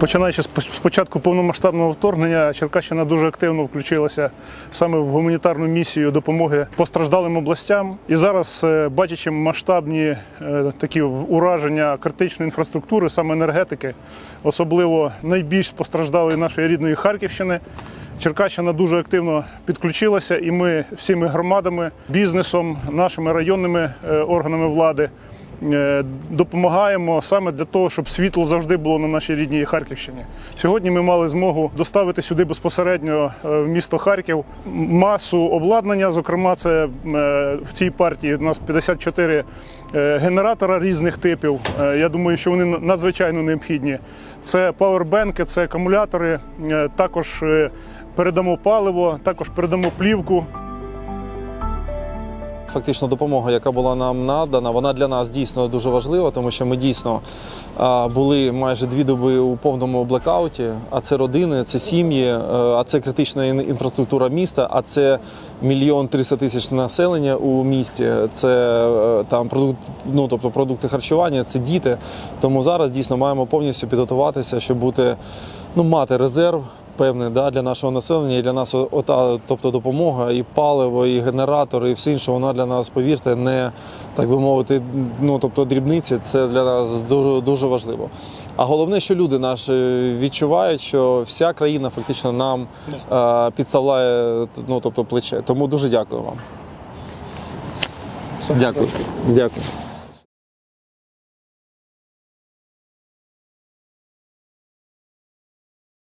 Починаючи з початку повномасштабного вторгнення, Черкащина дуже активно включилася саме в гуманітарну місію допомоги постраждалим областям. І зараз, е, бачачи масштабні е, такі ураження критичної інфраструктури, саме енергетики, особливо найбільш постраждалої нашої рідної Харківщини. Черкащина дуже активно підключилася, і ми всіми громадами, бізнесом, нашими районними е, органами влади допомагаємо саме для того, щоб світло завжди було на нашій рідній Харківщині. Сьогодні ми мали змогу доставити сюди безпосередньо е, в місто Харків масу обладнання. Зокрема, це е, в цій партії у нас 54 е, генератора різних типів. Е, Я думаю, що вони надзвичайно необхідні. Це павербенки, це акумулятори. е, Також е, передамо паливо, також передамо плівку. Фактично допомога, яка була нам надана, вона для нас дійсно дуже важлива, тому що ми дійсно були майже дві доби у повному блекауті. А це родини, це сім'ї, е, а це критична інфраструктура міста, а це мільйон триста тисяч населення у місті. Це е, там продукт, ну тобто продукти харчування, це діти. Тому зараз дійсно маємо повністю підготуватися, щоб бути ну мати резерв певний да, для нашого населення і для нас ота, тобто допомога, і паливо, і генератори, і все інше, вона для нас, повірте, не так би мовити, ну тобто дрібниці, це для нас дуже, дуже важливо. А головне, що люди наші відчувають, що вся країна фактично нам е, підставляє ну, тобто, плече. Тому дуже дякую вам. Дякую. Дякую.